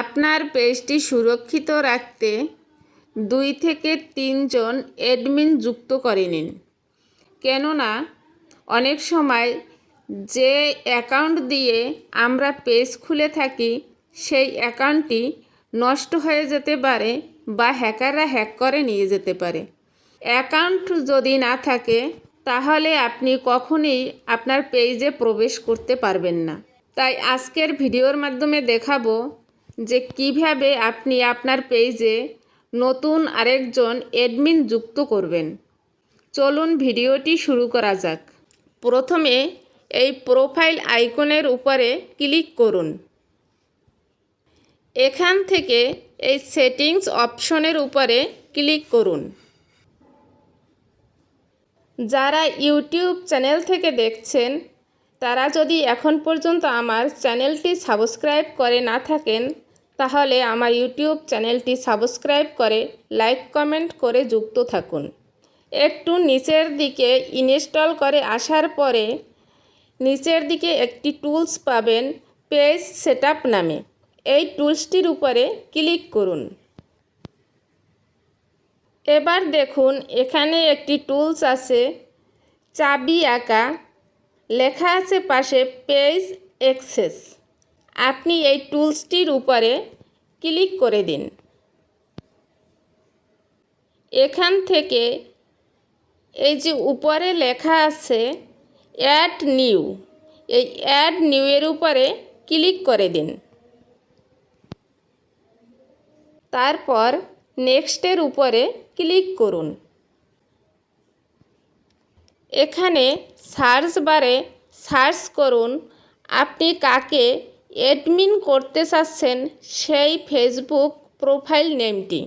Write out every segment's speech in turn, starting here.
আপনার পেজটি সুরক্ষিত রাখতে দুই থেকে তিনজন অ্যাডমিন যুক্ত করে নিন। কেননা, অনেক সময় যে অ্যাকাউন্ট দিয়ে আমরা পেজ খুলে থাকি, সেই অ্যাকাউন্টটি নষ্ট হয়ে যেতে পারে বা হ্যাকাররা হ্যাক করে নিয়ে যেতে পারে। অ্যাকাউন্ট যদি না থাকে, তাহলে আপনি কখনোই আপনার পেজে প্রবেশ করতে পারবেন না। তাই আজকের ভিডিওর মাধ্যমে দেখাবো যে কীভাবে আপনি আপনার পেজে নতুন আরেকজন অ্যাডমিন যুক্ত করবেন। চলুন ভিডিওটি শুরু করা যাক। প্রথমে এই প্রোফাইল আইকনের উপরে ক্লিক করুন। এখান থেকে এই সেটিংস অপশনের উপরে ক্লিক করুন। যারা ইউটিউব চ্যানেল থেকে দেখছেন, তারা যদি এখন পর্যন্ত আমার চ্যানেলটি সাবস্ক্রাইব করে না থাকেন তাহলে আমার ইউটিউব চ্যানেলটি সাবস্ক্রাইব করে, লাইক, কমেন্ট করে যুক্ত থাকুন। একটু নিচের দিকে ইনস্টল করে আসার পরে নিচের দিকে একটি টুলস পাবেন, পেজ সেটআপ নামে। এই টুলসটির উপরে ক্লিক করুন। এবার দেখুন, এখানে একটি টুলস আছে, চাবি আঁকা। লেখা আছে পাশে, পেজ অ্যাক্সেস। আপনি এই টুলসটির উপরে ক্লিক করে দিন। এখান থেকে এই যে উপরে লেখা আছে অ্যাড নিউ এই অ্যাড নিউ এর উপরে ক্লিক করে দিন। তারপর নেক্সটের উপরে ক্লিক করুন। এখানে সার্চ বারে সার্চ করুন, আপনি কাকে অ্যাডমিন করতে চাচ্ছেন সেই ফেসবুক প্রোফাইল নেমটি।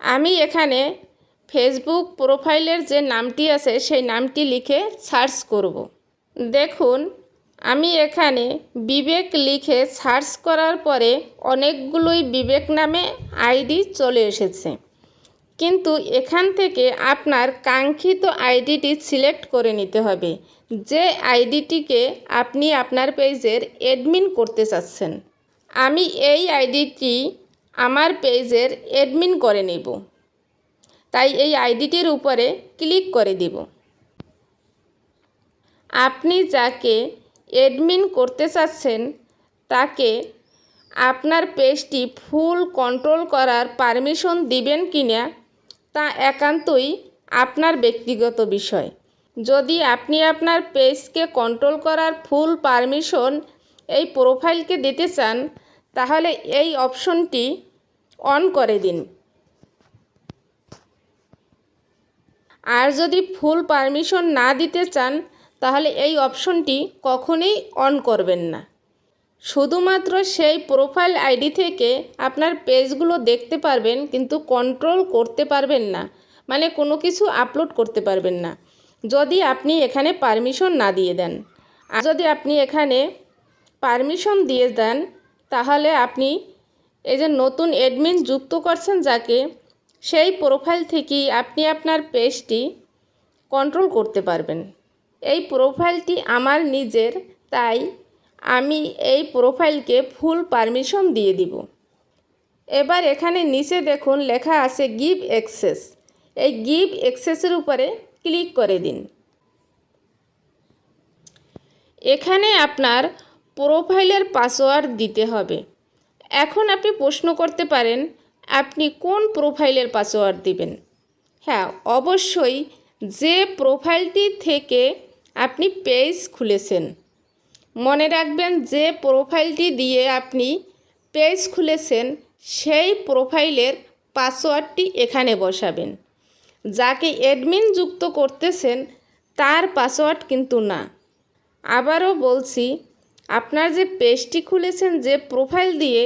আমি এখানে ফেসবুক প্রোফাইলের যে নামটি আছে, সেই নামটি লিখে সার্চ করব। দেখুন, আমি এখানে বিবেক লিখে সার্চ করার পরে অনেকগুলোই বিবেক নামে আইডি চলে এসেছে। কিন্তু এখান থেকে আপনার কাঙ্ক্ষিত আইডিটি সিলেক্ট করে নিতে হবে। যে আইডিটিকে আপনি আপনার পেজের অ্যাডমিন করতে চাচ্ছেন। আমি এই আইডিটি আমার পেজের অ্যাডমিন করে নেব। তাই এই আইডিটির উপরে ক্লিক করে দিব। আপনি যাকে অ্যাডমিন করতে চাচ্ছেন, তাকে আপনার পেজটি ফুল কন্ট্রোল করার পারমিশন দিবেন কি না তা একান্তই আপনার ব্যক্তিগত বিষয়। যদি আপনি আপনার পেজকে কন্ট্রোল করার ফুল পারমিশন এই প্রোফাইলকে দিতে চান, তাহলে এই অপশনটি অন করে দিন। আর যদি ফুল পারমিশন না দিতে চান, তাহলে এই অপশনটি কখনোই অন করবেন না। শুধুমাত্র সেই প্রোফাইল আইডি থেকে আপনার পেজগুলো দেখতে পারবেন, কিন্তু কন্ট্রোল করতে পারবেন না। মানে কোনো কিছু আপলোড করতে পারবেন না। যদি আপনি এখানে পারমিশন না দিয়ে দেন। আর যদি আপনি এখানে পারমিশন দিয়ে দেন, তাহলে আপনি এই যে নতুন অ্যাডমিন যুক্ত করছেন যাকে, সেই প্রোফাইল থেকেই আপনি আপনার পেজটি কন্ট্রোল করতে পারবেন। এই প্রোফাইলটি আমার নিজের, তাই আমি এই প্রোফাইলকে ফুল পারমিশন দিয়ে দিব। এবার এখানে নিচে দেখুন লেখা আছে গিভ অ্যাক্সেস। এই গিভ অ্যাক্সেসের উপরে ক্লিক করে দিন। এখানে আপনার প্রোফাইলের পাসওয়ার্ড দিতে হবে। এখন আপনি প্রশ্ন করতে পারেন, আপনি কোন প্রোফাইলের পাসওয়ার্ড দিবেন? হ্যাঁ অবশ্যই যে প্রোফাইলটি থেকে আপনি পেজ খুলেছেন মনে রাখবেন যে প্রোফাইলটি দিয়ে আপনি পেজ খুলেছেন, সেই প্রোফাইলের পাসওয়ার্ডটি এখানে বসাবেন। যাকে অ্যাডমিন যুক্ত করতেছেন, তার পাসওয়ার্ড কিন্তু না। আবারও বলছি, আপনার যে পেজটি খুলেছেন, যে প্রোফাইল দিয়ে,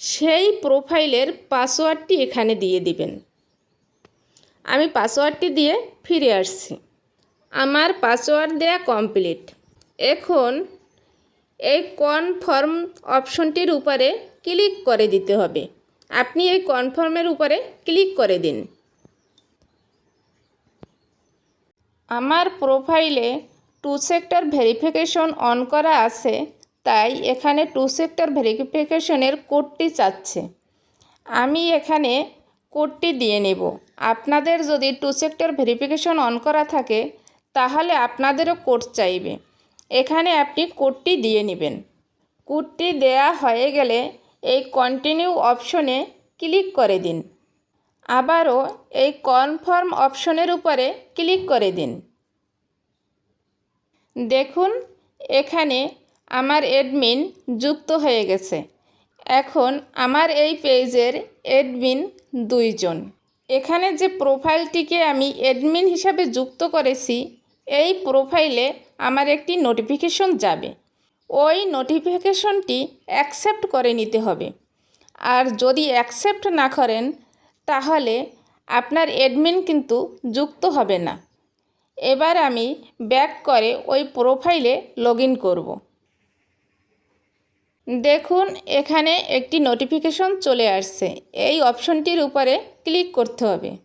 সেই প্রোফাইলের পাসওয়ার্ডটি এখানে দিয়ে দিবেন। আমি পাসওয়ার্ডটি দিয়ে ফিরে আসছি। আমার পাসওয়ার্ড দেয়া কমপ্লিট এখন এই কনফার্ম অপশনটির উপরে ক্লিক করে দিতে হবে। আপনি এই কনফার্মের উপরে ক্লিক করে দিন। আমার প্রোফাইলে টু সেক্টর ভেরিফিকেশন অন করা আছে, তাই এখানে টু সেক্টর ভেরিফিকেশনের কোডটি চাচ্ছে। আমি এখানে কোডটি দিয়ে নেব। আপনাদের যদি টু সেক্টর ভেরিফিকেশন অন করা থাকে, তাহলে আপনাদেরও কোড চাইবে। এখানে আপনি কোডটি দিয়ে নেবেন। কোডটি দেয়া হয়ে গেলে এই কন্টিনিউ অপশনে ক্লিক করে দিন। আবারও এই কনফার্ম অপশনের উপরে ক্লিক করে দিন। দেখুন, এখানে আমার অ্যাডমিন যুক্ত হয়ে গেছে। এখন আমার এই পেজের অ্যাডমিন দুইজন। এখানে যে প্রোফাইলটিকে আমি অ্যাডমিন হিসাবে যুক্ত করেছি, এই প্রোফাইলে আমার একটি নোটিফিকেশন যাবে। ওই নোটিফিকেশনটি অ্যাকসেপ্ট করে নিতে হবে। আর যদি অ্যাকসেপ্ট না করেন, তাহলে আপনার অ্যাডমিন কিন্তু যুক্ত হবে না। এবার আমি ব্যাক করে ওই প্রোফাইলে লগ ইন করব। দেখুন, এখানে একটি নোটিফিকেশন চলে আসছে। এই অপশনটির উপরে ক্লিক করতে হবে।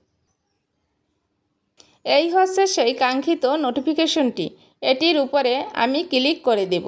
এই হচ্ছে সেই কাঙ্ক্ষিত নোটিফিকেশনটি এটির উপরে আমি ক্লিক করে দেব।